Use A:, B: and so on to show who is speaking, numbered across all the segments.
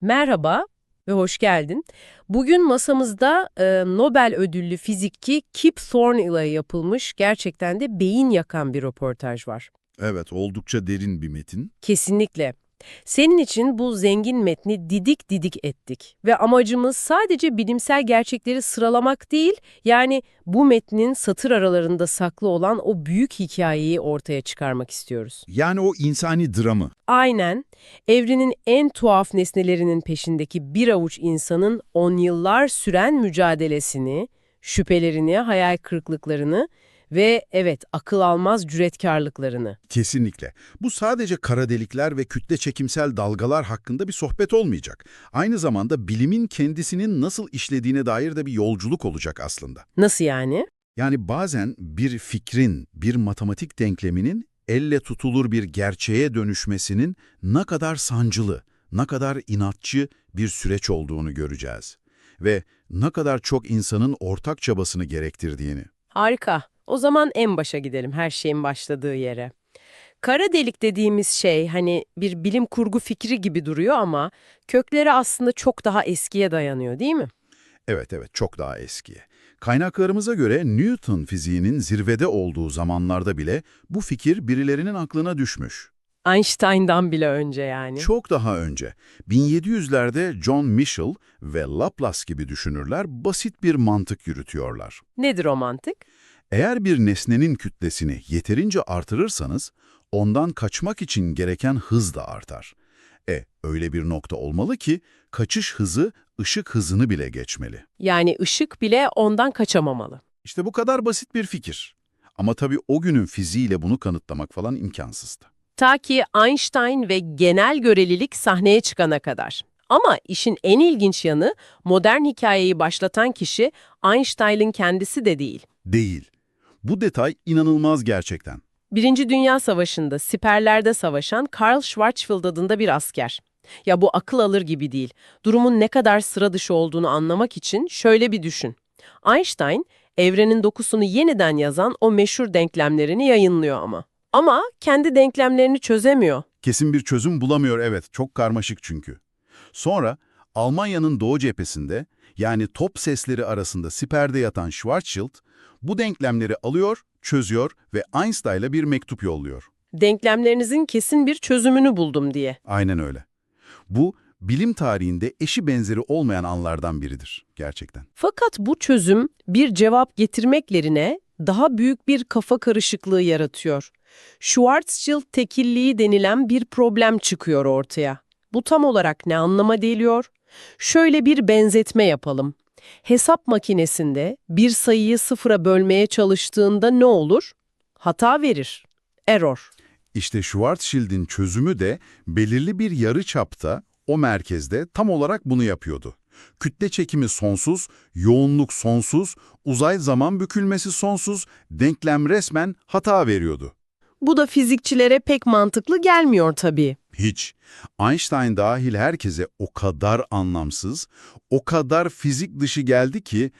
A: Merhaba ve hoş geldin. Bugün masamızda e, Nobel ödüllü fizikçi Kip Thorne ile yapılmış gerçekten de beyin yakan bir röportaj var.
B: Evet, oldukça derin bir metin.
A: Kesinlikle. Senin için bu zengin metni didik didik ettik ve amacımız sadece bilimsel gerçekleri sıralamak değil, yani bu metnin satır aralarında saklı olan o büyük hikayeyi ortaya çıkarmak istiyoruz.
B: Yani o insani dramı.
A: Aynen, evrenin en tuhaf nesnelerinin peşindeki bir avuç insanın on yıllar süren mücadelesini, şüphelerini, hayal kırıklıklarını ve evet akıl almaz cüretkarlıklarını.
B: Kesinlikle. Bu sadece kara delikler ve kütle çekimsel dalgalar hakkında bir sohbet olmayacak. Aynı zamanda bilimin kendisinin nasıl işlediğine dair de bir yolculuk olacak aslında.
A: Nasıl yani?
B: Yani bazen bir fikrin, bir matematik denkleminin elle tutulur bir gerçeğe dönüşmesinin ne kadar sancılı, ne kadar inatçı bir süreç olduğunu göreceğiz. Ve ne kadar çok insanın ortak çabasını gerektirdiğini.
A: Harika. O zaman en başa gidelim her şeyin başladığı yere. Kara delik dediğimiz şey hani bir bilim kurgu fikri gibi duruyor ama kökleri aslında çok daha eskiye dayanıyor değil mi?
B: Evet evet çok daha eskiye. Kaynaklarımıza göre Newton fiziğinin zirvede olduğu zamanlarda bile bu fikir birilerinin aklına düşmüş.
A: Einstein'dan bile önce yani.
B: Çok daha önce 1700'lerde John Michell ve Laplace gibi düşünürler basit bir mantık yürütüyorlar.
A: Nedir o mantık?
B: Eğer bir nesnenin kütlesini yeterince artırırsanız ondan kaçmak için gereken hız da artar. E, öyle bir nokta olmalı ki kaçış hızı ışık hızını bile geçmeli.
A: Yani ışık bile ondan kaçamamalı.
B: İşte bu kadar basit bir fikir. Ama tabii o günün fiziğiyle bunu kanıtlamak falan imkansızdı.
A: Ta ki Einstein ve genel görelilik sahneye çıkana kadar. Ama işin en ilginç yanı modern hikayeyi başlatan kişi Einstein'ın kendisi de değil.
B: Değil. Bu detay inanılmaz gerçekten.
A: Birinci Dünya Savaşı'nda siperlerde savaşan Karl Schwarzschild adında bir asker. Ya bu akıl alır gibi değil. Durumun ne kadar sıra dışı olduğunu anlamak için şöyle bir düşün. Einstein, evrenin dokusunu yeniden yazan o meşhur denklemlerini yayınlıyor ama. Ama kendi denklemlerini çözemiyor.
B: Kesin bir çözüm bulamıyor evet, çok karmaşık çünkü. Sonra Almanya'nın doğu cephesinde yani top sesleri arasında siperde yatan Schwarzschild bu denklemleri alıyor, çözüyor ve Einstein'a bir mektup yolluyor.
A: Denklemlerinizin kesin bir çözümünü buldum diye.
B: Aynen öyle. Bu bilim tarihinde eşi benzeri olmayan anlardan biridir gerçekten.
A: Fakat bu çözüm bir cevap getirmek yerine daha büyük bir kafa karışıklığı yaratıyor. Schwarzschild tekilliği denilen bir problem çıkıyor ortaya. Bu tam olarak ne anlama geliyor? Şöyle bir benzetme yapalım. Hesap makinesinde bir sayıyı sıfıra bölmeye çalıştığında ne olur? Hata verir. Error.
B: İşte Schwarzschild'in çözümü de belirli bir yarı çapta o merkezde tam olarak bunu yapıyordu. Kütle çekimi sonsuz, yoğunluk sonsuz, uzay zaman bükülmesi sonsuz, denklem resmen hata veriyordu.
A: Bu da fizikçilere pek mantıklı gelmiyor tabii.
B: Hiç. Einstein dahil herkese o kadar anlamsız, o kadar fizik dışı geldi ki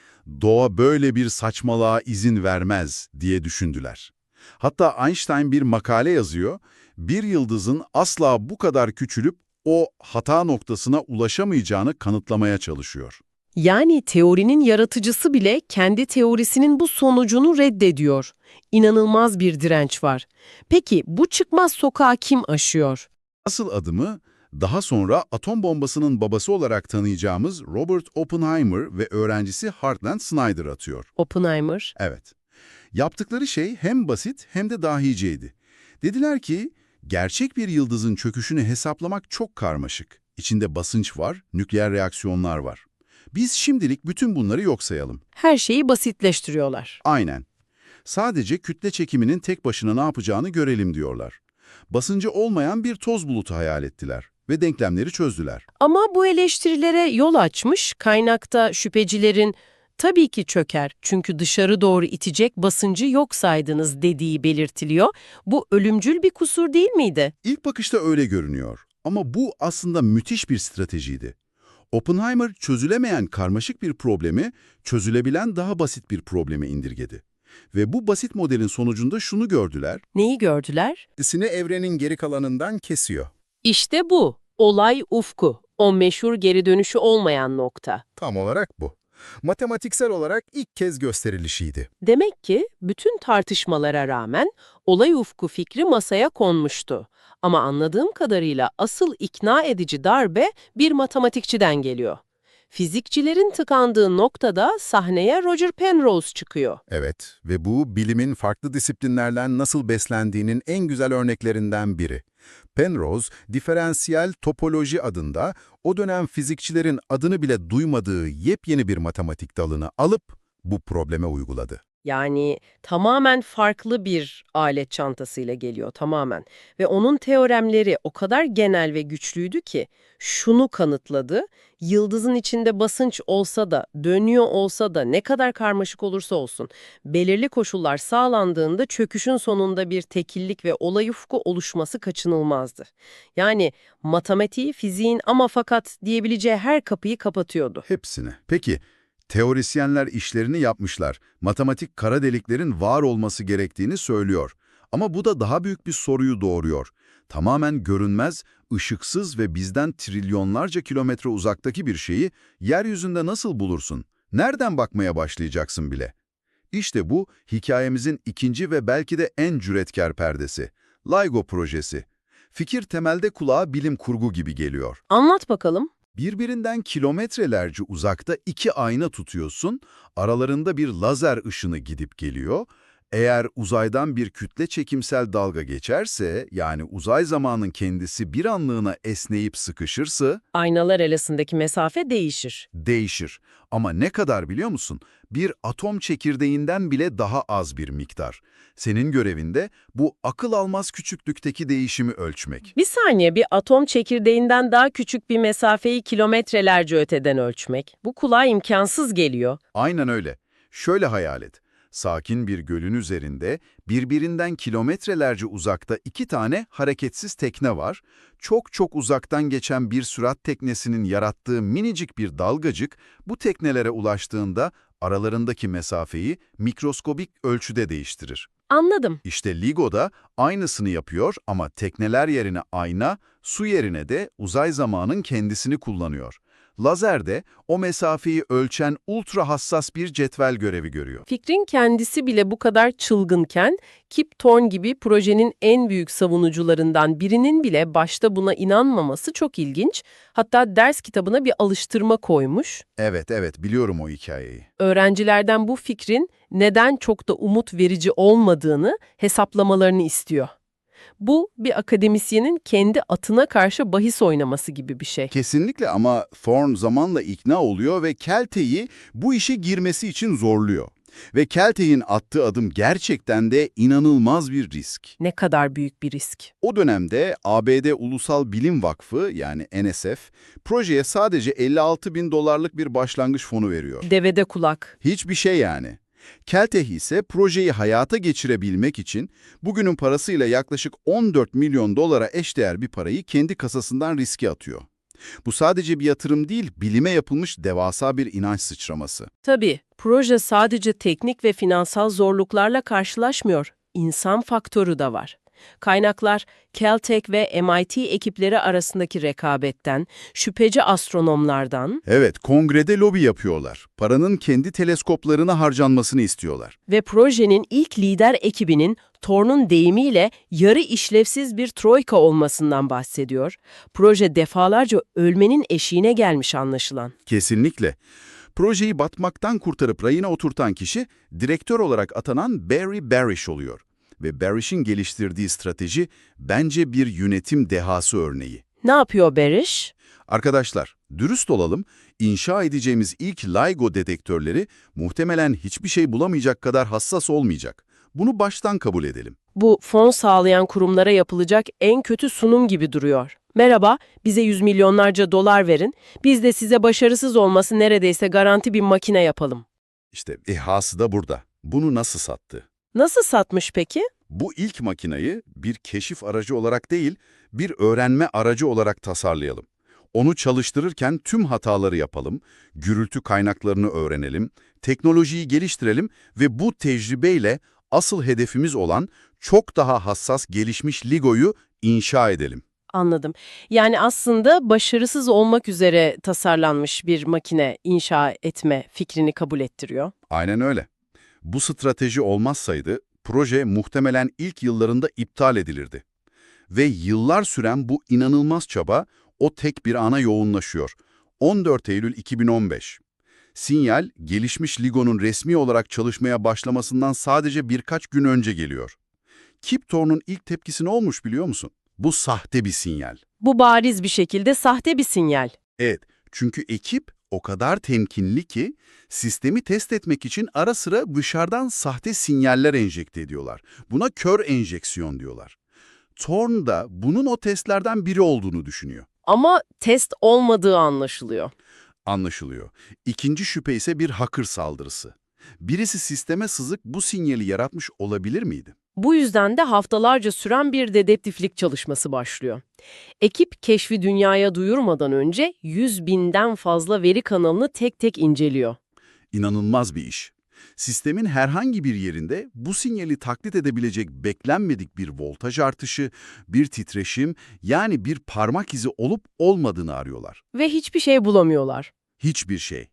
B: doğa böyle bir saçmalığa izin vermez diye düşündüler. Hatta Einstein bir makale yazıyor, bir yıldızın asla bu kadar küçülüp o hata noktasına ulaşamayacağını kanıtlamaya çalışıyor.
A: Yani teorinin yaratıcısı bile kendi teorisinin bu sonucunu reddediyor. İnanılmaz bir direnç var. Peki bu çıkmaz sokağı kim aşıyor?
B: Asıl adımı daha sonra atom bombasının babası olarak tanıyacağımız Robert Oppenheimer ve öğrencisi Hartland Snyder atıyor.
A: Oppenheimer.
B: Evet. Yaptıkları şey hem basit hem de dahiceydi. Dediler ki, gerçek bir yıldızın çöküşünü hesaplamak çok karmaşık. İçinde basınç var, nükleer reaksiyonlar var. Biz şimdilik bütün bunları yok sayalım.
A: Her şeyi basitleştiriyorlar.
B: Aynen. Sadece kütle çekiminin tek başına ne yapacağını görelim diyorlar. Basıncı olmayan bir toz bulutu hayal ettiler ve denklemleri çözdüler.
A: Ama bu eleştirilere yol açmış kaynakta şüphecilerin tabii ki çöker çünkü dışarı doğru itecek basıncı yok saydınız dediği belirtiliyor. Bu ölümcül bir kusur değil miydi?
B: İlk bakışta öyle görünüyor ama bu aslında müthiş bir stratejiydi. Oppenheimer çözülemeyen karmaşık bir problemi çözülebilen daha basit bir probleme indirgedi. Ve bu basit modelin sonucunda şunu gördüler.
A: Neyi gördüler?
B: Sini evrenin geri kalanından kesiyor.
A: İşte bu. Olay ufku. O meşhur geri dönüşü olmayan nokta.
C: Tam olarak bu. Matematiksel olarak ilk kez gösterilişiydi.
A: Demek ki bütün tartışmalara rağmen olay ufku fikri masaya konmuştu. Ama anladığım kadarıyla asıl ikna edici darbe bir matematikçiden geliyor. Fizikçilerin tıkandığı noktada sahneye Roger Penrose çıkıyor.
C: Evet ve bu bilimin farklı disiplinlerden nasıl beslendiğinin en güzel örneklerinden biri. Penrose, diferansiyel topoloji adında o dönem fizikçilerin adını bile duymadığı yepyeni bir matematik dalını alıp bu probleme uyguladı.
A: Yani tamamen farklı bir alet çantasıyla geliyor tamamen. Ve onun teoremleri o kadar genel ve güçlüydü ki şunu kanıtladı. Yıldızın içinde basınç olsa da, dönüyor olsa da ne kadar karmaşık olursa olsun, belirli koşullar sağlandığında çöküşün sonunda bir tekillik ve olay ufku oluşması kaçınılmazdı. Yani matematiği, fiziğin ama fakat diyebileceği her kapıyı kapatıyordu.
B: Hepsini. Peki, teorisyenler işlerini yapmışlar. Matematik kara deliklerin var olması gerektiğini söylüyor. Ama bu da daha büyük bir soruyu doğuruyor. Tamamen görünmez, ışıksız ve bizden trilyonlarca kilometre uzaktaki bir şeyi yeryüzünde nasıl bulursun? Nereden bakmaya başlayacaksın bile? İşte bu, hikayemizin ikinci ve belki de en cüretkar perdesi. LIGO projesi. Fikir temelde kulağa bilim kurgu gibi geliyor.
A: Anlat bakalım.
B: Birbirinden kilometrelerce uzakta iki ayna tutuyorsun, aralarında bir lazer ışını gidip geliyor. Eğer uzaydan bir kütle çekimsel dalga geçerse, yani uzay zamanın kendisi bir anlığına esneyip sıkışırsa
A: Aynalar arasındaki mesafe değişir.
B: değişir. Ama ne kadar biliyor musun? Bir atom çekirdeğinden bile daha az bir miktar. Senin görevinde bu akıl almaz küçüklükteki değişimi ölçmek.
A: Bir saniye bir atom çekirdeğinden daha küçük bir mesafeyi kilometrelerce öteden ölçmek. Bu kulağa imkansız geliyor.
B: Aynen öyle. Şöyle hayal et. Sakin bir gölün üzerinde birbirinden kilometrelerce uzakta iki tane hareketsiz tekne var. Çok çok uzaktan geçen bir sürat teknesinin yarattığı minicik bir dalgacık bu teknelere ulaştığında aralarındaki mesafeyi mikroskobik ölçüde değiştirir.
A: Anladım.
B: İşte LIGO da aynısını yapıyor ama tekneler yerine ayna, su yerine de uzay zamanın kendisini kullanıyor. Lazer de o mesafeyi ölçen ultra hassas bir cetvel görevi görüyor.
A: Fikrin kendisi bile bu kadar çılgınken Kip Thorne gibi projenin en büyük savunucularından birinin bile başta buna inanmaması çok ilginç. Hatta ders kitabına bir alıştırma koymuş.
B: Evet, evet biliyorum o hikayeyi.
A: Öğrencilerden bu fikrin neden çok da umut verici olmadığını hesaplamalarını istiyor. Bu bir akademisyenin kendi atına karşı bahis oynaması gibi bir şey.
B: Kesinlikle ama Thorne zamanla ikna oluyor ve Kelte'yi bu işe girmesi için zorluyor. Ve Kelte'nin attığı adım gerçekten de inanılmaz bir risk.
A: Ne kadar büyük bir risk.
B: O dönemde ABD Ulusal Bilim Vakfı yani NSF projeye sadece 56 bin dolarlık bir başlangıç fonu veriyor.
A: Devede kulak.
B: Hiçbir şey yani. Kelteh ise projeyi hayata geçirebilmek için bugünün parasıyla yaklaşık 14 milyon dolara eşdeğer bir parayı kendi kasasından riske atıyor. Bu sadece bir yatırım değil, bilime yapılmış devasa bir inanç sıçraması.
A: Tabii, proje sadece teknik ve finansal zorluklarla karşılaşmıyor. İnsan faktörü de var. Kaynaklar, Caltech ve MIT ekipleri arasındaki rekabetten, şüpheci astronomlardan
B: Evet, kongrede lobi yapıyorlar. Paranın kendi teleskoplarına harcanmasını istiyorlar.
A: ve projenin ilk lider ekibinin Thorne'un deyimiyle yarı işlevsiz bir troika olmasından bahsediyor. Proje defalarca ölmenin eşiğine gelmiş anlaşılan.
B: Kesinlikle. Projeyi batmaktan kurtarıp rayına oturtan kişi, direktör olarak atanan Barry Barish oluyor. Ve Barish'in geliştirdiği strateji bence bir yönetim dehası örneği.
A: Ne yapıyor Berish?
B: Arkadaşlar, dürüst olalım, inşa edeceğimiz ilk LIGO dedektörleri muhtemelen hiçbir şey bulamayacak kadar hassas olmayacak. Bunu baştan kabul edelim.
A: Bu fon sağlayan kurumlara yapılacak en kötü sunum gibi duruyor. Merhaba, bize yüz milyonlarca dolar verin, biz de size başarısız olması neredeyse garanti bir makine yapalım.
B: İşte ehası da burada. Bunu nasıl sattı?
A: Nasıl satmış peki?
B: Bu ilk makinayı bir keşif aracı olarak değil, bir öğrenme aracı olarak tasarlayalım. Onu çalıştırırken tüm hataları yapalım, gürültü kaynaklarını öğrenelim, teknolojiyi geliştirelim ve bu tecrübeyle asıl hedefimiz olan çok daha hassas gelişmiş LIGO'yu inşa edelim.
A: Anladım. Yani aslında başarısız olmak üzere tasarlanmış bir makine inşa etme fikrini kabul ettiriyor.
B: Aynen öyle. Bu strateji olmazsaydı proje muhtemelen ilk yıllarında iptal edilirdi. Ve yıllar süren bu inanılmaz çaba o tek bir ana yoğunlaşıyor. 14 Eylül 2015. Sinyal, gelişmiş Ligo'nun resmi olarak çalışmaya başlamasından sadece birkaç gün önce geliyor. Kip Thorne'un ilk tepkisi ne olmuş biliyor musun? Bu sahte bir sinyal.
A: Bu bariz bir şekilde sahte bir sinyal.
B: Evet, çünkü ekip o kadar temkinli ki sistemi test etmek için ara sıra dışarıdan sahte sinyaller enjekte ediyorlar. Buna kör enjeksiyon diyorlar. Thorne da bunun o testlerden biri olduğunu düşünüyor.
A: Ama test olmadığı anlaşılıyor.
B: Anlaşılıyor. İkinci şüphe ise bir hacker saldırısı. Birisi sisteme sızıp bu sinyali yaratmış olabilir miydi?
A: Bu yüzden de haftalarca süren bir dedektiflik çalışması başlıyor. Ekip keşfi dünyaya duyurmadan önce 100 binden fazla veri kanalını tek tek inceliyor.
B: İnanılmaz bir iş. Sistemin herhangi bir yerinde bu sinyali taklit edebilecek beklenmedik bir voltaj artışı, bir titreşim yani bir parmak izi olup olmadığını arıyorlar.
A: Ve hiçbir şey bulamıyorlar.
B: Hiçbir şey.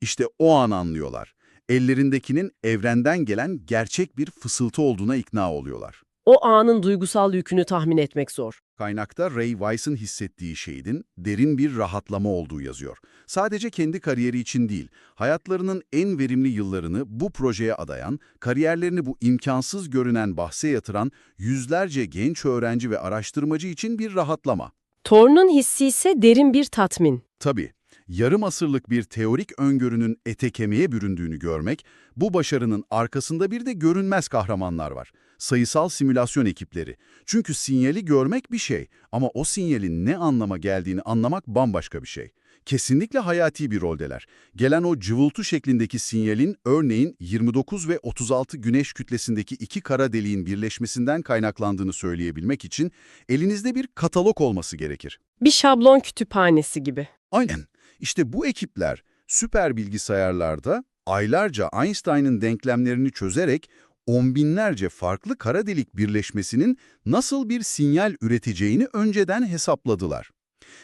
B: İşte o an anlıyorlar. Ellerindekinin evrenden gelen gerçek bir fısıltı olduğuna ikna oluyorlar.
A: O anın duygusal yükünü tahmin etmek zor.
B: Kaynakta Ray Weiss'ın hissettiği şeyin derin bir rahatlama olduğu yazıyor. Sadece kendi kariyeri için değil, hayatlarının en verimli yıllarını bu projeye adayan, kariyerlerini bu imkansız görünen bahse yatıran yüzlerce genç öğrenci ve araştırmacı için bir rahatlama.
A: Thorne'un hissi ise derin bir tatmin.
B: Tabii, yarım asırlık bir teorik öngörünün ete kemiğe büründüğünü görmek, bu başarının arkasında bir de görünmez kahramanlar var. Sayısal simülasyon ekipleri. Çünkü sinyali görmek bir şey ama o sinyalin ne anlama geldiğini anlamak bambaşka bir şey. Kesinlikle hayati bir roldeler. Gelen o cıvıltı şeklindeki sinyalin örneğin 29 ve 36 güneş kütlesindeki iki kara deliğin birleşmesinden kaynaklandığını söyleyebilmek için elinizde bir katalog olması gerekir.
A: Bir şablon kütüphanesi gibi.
B: Aynen. İşte bu ekipler süper bilgisayarlarda aylarca Einstein'ın denklemlerini çözerek on binlerce farklı kara delik birleşmesinin nasıl bir sinyal üreteceğini önceden hesapladılar.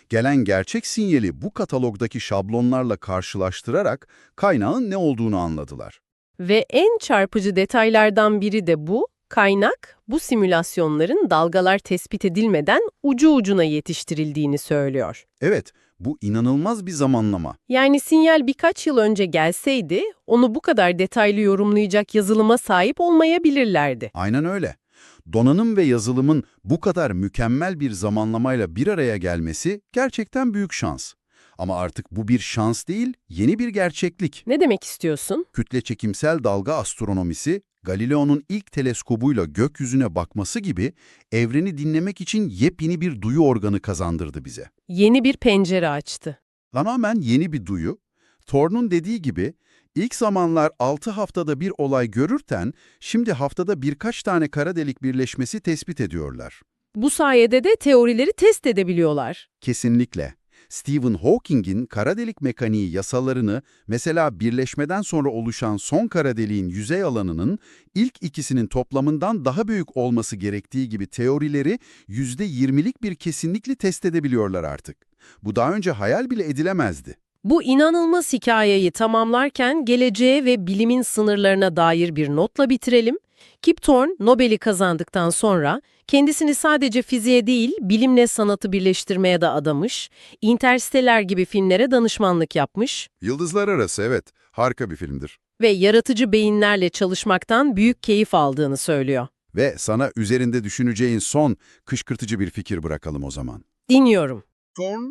B: Gelen gerçek sinyali bu katalogdaki şablonlarla karşılaştırarak kaynağın ne olduğunu anladılar.
A: Ve en çarpıcı detaylardan biri de bu. Kaynak, bu simülasyonların dalgalar tespit edilmeden ucu ucuna yetiştirildiğini söylüyor.
B: Evet, bu inanılmaz bir zamanlama.
A: Yani sinyal birkaç yıl önce gelseydi, onu bu kadar detaylı yorumlayacak yazılıma sahip olmayabilirlerdi.
B: Aynen öyle. Donanım ve yazılımın bu kadar mükemmel bir zamanlamayla bir araya gelmesi gerçekten büyük şans. Ama artık bu bir şans değil, yeni bir gerçeklik.
A: Ne demek istiyorsun?
B: Kütle çekimsel dalga astronomisi, Galileo'nun ilk teleskobuyla gökyüzüne bakması gibi evreni dinlemek için yepyeni bir duyu organı kazandırdı bize.
A: Yeni bir pencere açtı.
B: Tamamen yeni bir duyu. Thorne'un dediği gibi ilk zamanlar 6 haftada bir olay görürken şimdi haftada birkaç tane kara delik birleşmesi tespit ediyorlar.
A: Bu sayede de teorileri test edebiliyorlar.
B: Kesinlikle. Stephen Hawking'in kara delik mekaniği yasalarını, mesela birleşmeden sonra oluşan son kara deliğin yüzey alanının ilk ikisinin toplamından daha büyük olması gerektiği gibi teorileri %20'lik bir kesinlikle test edebiliyorlar artık. Bu daha önce hayal bile edilemezdi.
A: Bu inanılmaz hikayeyi tamamlarken geleceğe ve bilimin sınırlarına dair bir notla bitirelim. Kip Thorne, Nobel'i kazandıktan sonra kendisini sadece fiziğe değil, bilimle sanatı birleştirmeye de adamış, Interstellar gibi filmlere danışmanlık yapmış
C: Yıldızlar Arası evet, harika bir filmdir.
A: ve yaratıcı beyinlerle çalışmaktan büyük keyif aldığını söylüyor.
C: Ve sana üzerinde düşüneceğin son kışkırtıcı bir fikir bırakalım o zaman.
A: Dinliyorum.
C: Thorne,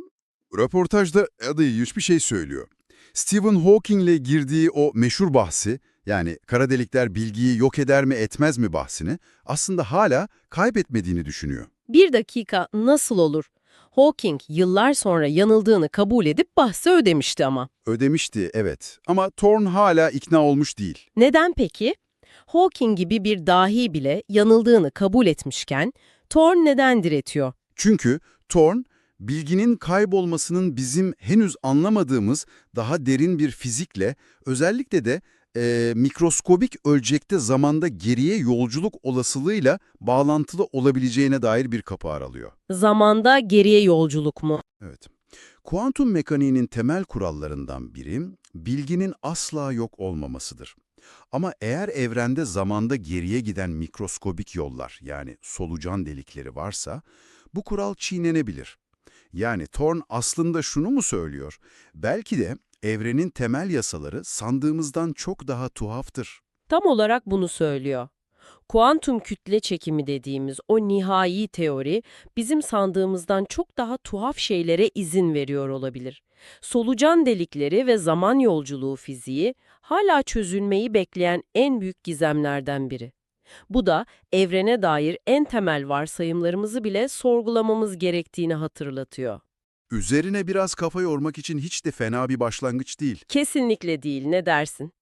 C: röportajda adı hiçbir şey söylüyor. Stephen Hawking'le girdiği o meşhur bahsi, yani kara delikler bilgiyi yok eder mi etmez mi bahsini, aslında hala kaybetmediğini düşünüyor.
A: Bir dakika nasıl olur? Hawking yıllar sonra yanıldığını kabul edip bahse ödemişti ama.
C: Ödemişti evet ama Thorne hala ikna olmuş değil.
A: Neden peki? Hawking gibi bir dahi bile yanıldığını kabul etmişken Thorne neden diretiyor?
C: Çünkü Thorne, bilginin kaybolmasının bizim henüz anlamadığımız daha derin bir fizikle, özellikle de
B: e, mikroskobik ölçekte zamanda geriye yolculuk olasılığıyla bağlantılı olabileceğine dair bir kapı aralıyor.
A: Zamanda geriye yolculuk mu?
B: Evet. Kuantum mekaniğinin temel kurallarından biri, bilginin asla yok olmamasıdır. Ama eğer evrende zamanda geriye giden mikroskobik yollar, yani solucan delikleri varsa, bu kural çiğnenebilir. Yani Thorne aslında şunu mu söylüyor? Belki de evrenin temel yasaları sandığımızdan çok daha tuhaftır.
A: Tam olarak bunu söylüyor. Kuantum kütle çekimi dediğimiz o nihai teori bizim sandığımızdan çok daha tuhaf şeylere izin veriyor olabilir. Solucan delikleri ve zaman yolculuğu fiziği hala çözülmeyi bekleyen en büyük gizemlerden biri. Bu da evrene dair en temel varsayımlarımızı bile sorgulamamız gerektiğini hatırlatıyor.
B: Üzerine biraz kafa yormak için hiç de fena bir başlangıç değil.
A: Kesinlikle değil, ne dersin?